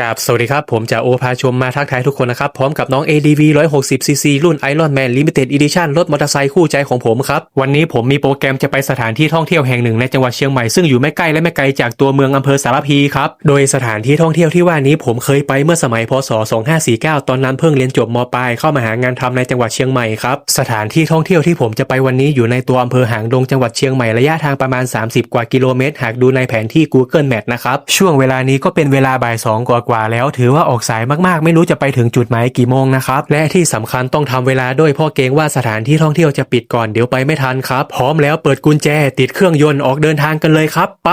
กับสวัสดีครับ ผมจะโอพาชมมาทักทายทุกคนนะครับ พร้อมกับน้อง ADV 160cc รุ่น Iron Man Limited Edition รถมอเตอร์ไซค์คู่ใจของผมครับ วันนี้ผมมีโปรแกรมจะไปสถานที่ท่องเที่ยวแห่งหนึ่งในจังหวัดเชียงใหม่ ซึ่งอยู่ไม่ใกล้และไม่ไกลจากตัวเมืองอำเภอสารพีครับ โดยสถานที่ท่องเที่ยวที่ว่านี้ผมเคยไปเมื่อสมัยพศ 2549 ตอนนั้นเพิ่งเรียนจบมปลายเข้ามาหางานทำในจังหวัดเชียงใหม่ครับสถานที่ท่องเที่ยวที่ผมจะไปวันนี้อยู่ในตัวอำเภอหางดงจังหวัดเชียงใหม่ระยะทางประมาณ 30 กว่ากิโลเมตร หากดูในแผนที่ Google Map นะครับช่วงเวลานี้ก็เป็นเวลาบ่ายสองกว่าแล้ว ถือว่าออกสายมากๆ ไม่รู้จะไปถึงจุดหมายกี่โมงนะครับ และที่สำคัญต้องทำเวลาด้วยเพ่อเกรงว่าสถานที่ท่องเที่ยวจะปิดก่อนเดี๋ยวไปไม่ทันครับ พร้อมแล้วเปิดกุญแจ ติดเครื่องยนต์ออกเดินทางกันเลยครับไป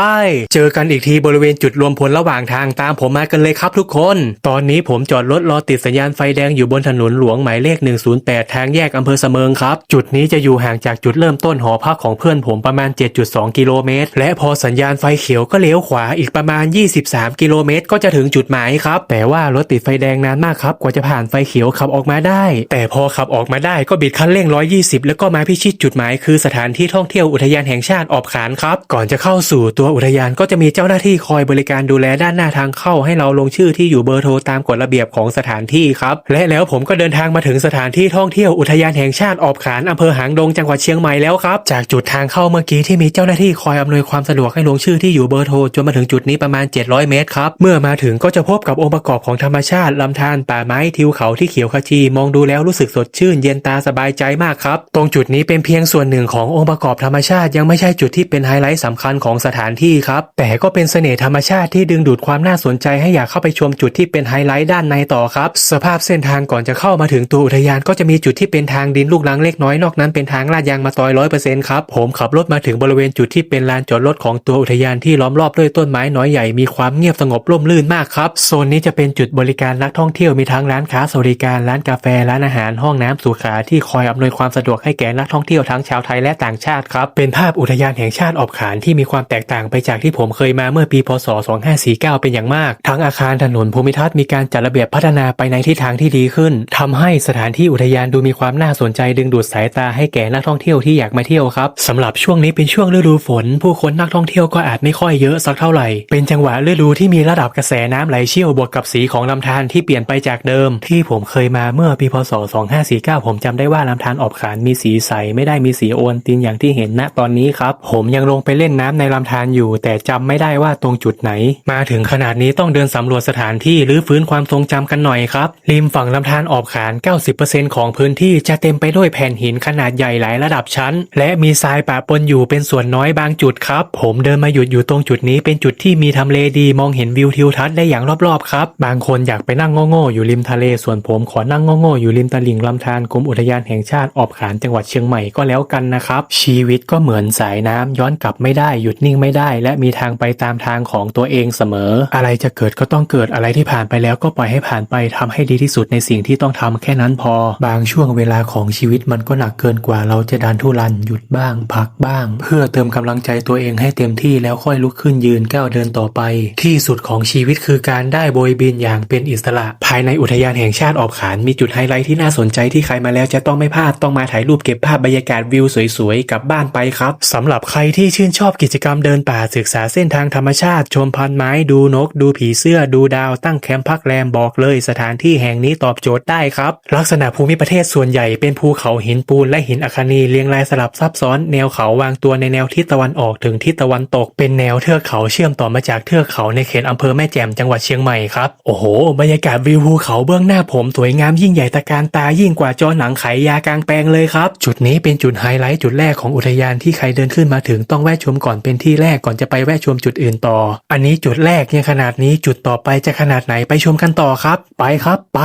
เจอกันอีกทีบริเวณจุดรวมพลระหว่างทางตามผมมากันเลยครับทุกคน ตอนนี้ผมจอดรถรอติดสัญญาณไฟแดงอยู่บนถนนหลวงหมายเลข 108 ทางแยกอำเภอเสมิงครับ จุดนี้จะอยู่ห่างจากจุดเริ่มต้นหอพักของเพื่อนผมประมาณ 7.2 กิโลเมตร และพอสัญญาณไฟเขียวก็เลี้ยวขวาอีกประมาณ 23 กิโลเมตร ก็จะถึงจุดหมายครับ แต่ว่ารถติดไฟแดงนานมากครับ กว่าจะผ่านไฟเขียวขับออกมาได้ แต่พอขับออกมาได้ก็บิดคันเร่ง 120 แล้วก็มาพิชิตจุดหมายคือสถานที่ท่องเที่ยวอุทยานแห่งชาติออบขานครับ ก่อนจะเข้าสู่ตัวอุทยานก็จะมีเจ้าหน้าที่คอยบริการดูแลด้านหน้าทางเข้าให้เราลงชื่อที่อยู่เบอร์โทรตามกฎระเบียบของสถานที่ครับและแล้วผมก็เดินทางมาถึงสถานที่ท่องเที่ยวอุทยานแห่งชาติออบขานอำเภอหางดงจังหวัดเชียงใหม่แล้วครับจากจุดทางเข้าเมื่อกี้ที่มีเจ้าหน้าที่คอยอำนวยความสะดวกให้ลงชื่อที่อยู่เบอร์โทรจนมาถึงจุดนี้ประมาณ 700 เมตรครับเมื่อมาถึงก็จะพบกับองค์ประกอบของธรรมชาติลำธารป่าไม้ทิวเขาที่เขียวขจีมองดูแล้วรู้สึกสดชื่นเย็นตาสบายใจมากครับ ตรงจุดนี้เป็นเพียงส่วนหนึ่งขององค์ประกอบธรรมชาติยังไม่ใช่จุดที่เป็นไฮไลท์สำคัญของสถานที่ครับ แต่ก็เป็นเสน่ห์ธรรมชาติที่ดึงดูดความน่าสนใจให้อยากเข้าไปชมจุดที่เป็นไฮไลท์ด้านในต่อครับ สภาพเส้นทางก่อนจะเข้ามาถึงตัวอุทยานก็จะมีจุดที่เป็นทางดินลูกรังเล็กน้อยนอกนั้นเป็นทางลาดยางมาตอยร้อยเปอร์เซ็นต์ครับผมขับรถมาถึงบริเวณจุดที่เป็นลานจอดรถของตัวอุทยานที่ล้อมรอบด้วยต้นไม้น้อยใหญ่มีความเงียบสงบร่มรื่นมากครับโซนนี้จะเป็นจุดบริการนักท่องเที่ยวมีทั้งร้านค้าสวัสดิการร้านกาแฟร้านอาหารห้องน้ำสุขาที่คอยอำนวยความสะดวกให้แก่นักท่องเที่ยวทั้งชาวไทยและต่างชาติครับ เป็นภาพอุทยานแห่งชาติออบขานที่มีความแตกต่างไปจากที่ผมเคยมาเมื่อปีพศ 2549 เป็นอย่างมาก ทั้งอาคารถนนภูมิทัศน์มีการจัดระเบียบพัฒนาไปในทิศทางที่ดีขึ้นทำให้สถานที่อุทยานดูมีความน่าสนใจดึงดูดสายตาให้แก่นักท่องเที่ยวที่อยากมาเที่ยวครับสำหรับช่วงนี้เป็นช่วงฤดูฝน ผู้คนนักท่องเที่ยวก็อาจไม่ค่อยเยอะสักเท่าไหร่เป็นจังหวะฤดูที่มีระดับกระแสน้ำไหลเชี่ยวบวกกับสีของลำธารที่เปลี่ยนไปจากเดิม ที่ผมเคยมาเมื่อปีพศ 2549 ผมจำได้ว่าลำธารออบขานมีสีใสไม่ได้มีสีโอนตินอย่างที่เห็นณตอนนี้ครับผมยังลงไปเล่นน้ำในลำธารอยู่ แต่จำไม่ได้ว่าตรงจุดไหน มาถึงขนาดนี้ต้องเดินสำรวจสถานที่หรือฟื้นความทรงจำกันหน่อยครับริมฝั่งลำธารออบขาน 90%ของพื้นที่จะเต็มไปด้วยแผ่นหินขนาดใหญ่หลายระดับชั้น และมีทรายปะปนอยู่เป็นส่วนน้อยบางจุดครับ ผมเดินมาหยุดอยู่ตรงจุดนี้เป็นจุดที่มีทำเลดีมองเห็นวิวทิวทัศน์ได้อย่างรอบๆครับ บางคนอยากไปนั่งโง่ๆอยู่ริมทะเล ส่วนผมขอนั่งโง่ๆอยู่ริมตลิ่งลำธารกรมอุทยานแห่งชาติออบขานจังหวัดเชียงใหม่ก็แล้วกันนะครับ ชีวิตก็เหมือนสายน้ำย้อนกลับไม่ได้หยุดนิ่งไม่ได้ และมีทางไปตามทางของตัวเองเสมอ อะไรจะเกิดก็ต้องเกิดอะไรที่ผ่านไปแล้วก็ปล่อยให้ผ่านไปทำให้ดีที่สุดในสิ่งที่ต้องทำแค่นั้นพอ บางช่วงเวลาของชีวิตมันก็หนักเกินกว่าเราจะดันทุรันหยุดบ้าง พักบ้าง เพื่อเติมกำลังใจตัวเองให้เต็มที่แล้วค่อยลุกขึ้นยืนก้าวเดินต่อไป ที่สุดของชีวิตคือการได้โบยบินอย่างเป็นอิสระ ภายในอุทยานแห่งชาติออบขานมีจุดไฮไลท์ที่น่าสนใจที่ใครมาแล้วจะต้องไม่พลาดต้องมาถ่ายรูปเก็บภาพบรรยากาศวิวสวยๆกลับบ้านไปครับสำหรับใครที่ชื่นชอบกิจกรรมเดินป่าศึกษาเส้นทางธรรมชาติ ชมพันไม้ดูนก ดูผีเสื้อดูดาวตั้งแคมป์พักแรมบอกเลยสถานที่แห่งนี้ตอบโจทย์ได้ครับ ลักษณะภูมิประเทศส่วนใหญ่เป็นภูเขาหินปูนและหินอัคนีเรียงรายสลับซับซ้อนแนวเขาวางตัวในแนวทิศตะวันออกถึงทิศตะวันตก เป็นแนวเทือกเขาเชื่อมต่อมาจากเทือกเขาในเขตอำเภอแม่แจ่มจังหวัดเชียงยังใหม่ครับ โอ้โห บรรยากาศวิวภูเขาเบื้องหน้าผมสวยงามยิ่งใหญ่ตะการตายิ่งกว่าจอหนังไขยากลางแปลงเลยครับ จุดนี้เป็นจุดไฮไลท์จุดแรกของอุทยานที่ใครเดินขึ้นมาถึงต้องแวะชมก่อนเป็นที่แรกก่อนจะไปแวะชมจุดอื่นต่อ อันนี้จุดแรกเนี่ยขนาดนี้จุดต่อไปจะขนาดไหนไปชมกันต่อครับ ไปครับไป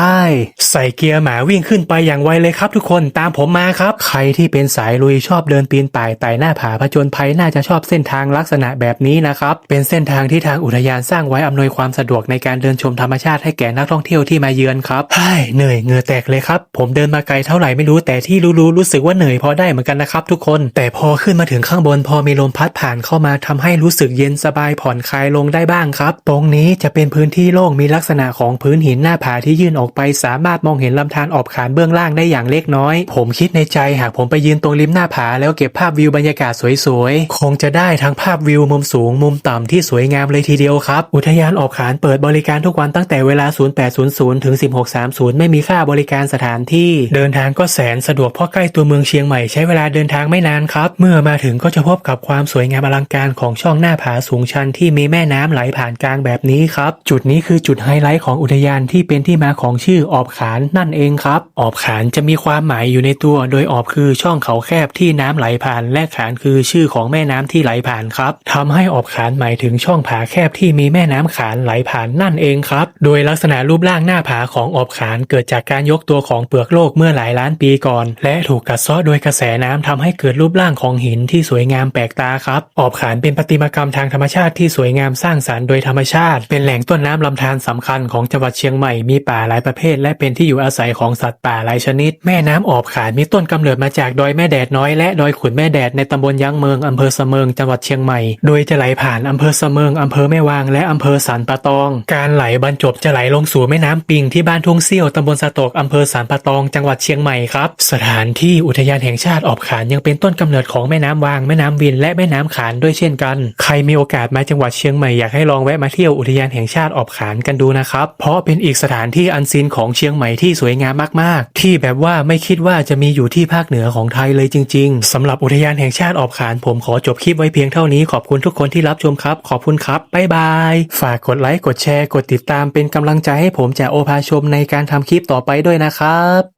ใส่เกียร์หมาวิ่งขึ้นไปอย่างไวเลยครับทุกคนตามผมมาครับ ใครที่เป็นสายลุยชอบเดินปีนป่ายไต่หน้าผาผจญภัยน่าจะชอบเส้นทางลักษณะแบบนี้นะครับเป็นเส้นทางที่ทางอุทยานสร้างไว้อำนวยความสะดวกในการเดินชมธรรมชาติให้แก่นักท่องเที่ยวที่มาเยือนครับใช่เหนื่อยเหงื่อแตกเลยครับ ผมเดินมาไกลเท่าไหร่ไม่รู้แต่ที่รู้ๆรู้สึกว่าเหนื่อยพอได้เหมือนกันนะครับทุกคน แต่พอขึ้นมาถึงข้างบนพอมีลมพัดผ่านเข้ามาทำให้รู้สึกเย็นสบายผ่อนคลายลงได้บ้างครับ ตรงนี้จะเป็นพื้นที่โล่งมีลักษณะของพื้นหินหน้าผาที่ยื่นออกไป สามารถมองเห็นลำธารออบขานเบื้องล่างได้อย่างเล็กน้อย ผมคิดในใจหากผมไปยืนตรงริมหน้าผาแล้วเก็บภาพวิวบรรยากาศสวยๆคงจะได้ทั้งภาพวิวมุมสูงมุมต่ำที่สวยงามเลยทีเดียวครับ อุทยานออบขานเปิดบบริการทุกวันตั้งแต่เวลา 0800 ถึง 1630 ไม่มีค่าบริการสถานที่ เดินทางก็แสนสะดวกเพราะใกล้ตัวเมืองเชียงใหม่ใช้เวลาเดินทางไม่นานครับ เมื่อมาถึงก็จะพบกับความสวยงามอลังการของช่องหน้าผาสูงชันที่มีแม่น้ำไหลผ่านกลางแบบนี้ครับ จุดนี้คือจุดไฮไลท์ของอุทยานที่เป็นที่มาของชื่อออบขานนั่นเองครับ ออบขานจะมีความหมายอยู่ในตัว โดยออบคือช่องเขาแคบที่น้ำไหลผ่าน และขานคือชื่อของแม่น้ำที่ไหลผ่านครับทำให้ออบขานหมายถึงช่องผาแคบที่มีแม่น้ำขานไหลผ่านนั่นเองครับ โดยลักษณะรูปร่างหน้าผาของอบขานเกิดจากการยกตัวของเปลือกโลกเมื่อหลายล้านปีก่อน และถูกกัดเซาะโดยกระแสน้ำทำให้เกิดรูปร่างของหินที่สวยงามแปลกตาครับ อบขานเป็นประติมากรรมทางธรรมชาติที่สวยงามสร้างสรรค์โดยธรรมชาติ เป็นแหล่งต้นน้ำลำธารสำคัญของจังหวัดเชียงใหม่มีป่าหลายประเภท และเป็นที่อยู่อาศัยของสัตว์ป่าหลายชนิด แม่น้ำออบขานมีต้นกำเนิดมาจากดอยแม่แดดน้อยและดอยขุนแม่แดดในตำบลยังเมืองอำเภอเสมิงจังหวัดเชียงใหม่ โดยจะไหลผ่านอำเภอเสมิงอำเภอแม่วางและอำเภอสันปะตองการไหลบรรจบจะไหลลงสู่แม่น้ำปิงที่บ้านทุ่งเซี่ยวตำบลสะตกอำเภอสันปะตองจังหวัดเชียงใหม่ครับ สถานที่อุทยานแห่งชาติออบขานยังเป็นต้นกำเนิดของแม่น้ำวางแม่น้ำวินและแม่น้ำขานด้วยเช่นกัน ใครมีโอกาสมาจังหวัดเชียงใหม่อยากให้ลองแวะมาเที่ยวอุทยานแห่งชาติออบขานกันดูนะครับ เพราะเป็นอีกสถานที่อันซีนของเชียงใหม่ที่สวยงามมากๆ ที่แบบว่าไม่คิดว่าจะมีอยู่ที่ภาคเหนือของไทยเลยจริง ๆสำหรับอุทยานแห่งชาติออบขานผมขอจบคลิปไว้เพียงเท่านี้ขอบคุณทุกคนที่รับชมครับ ขอบคุณครับบ๊ายบาย ฝากกดไลค์กดแชร์ร์กดติดตามเป็นกำลังใจให้ผมจะโอภาชมในการทำคลิปต่อไปด้วยนะครับ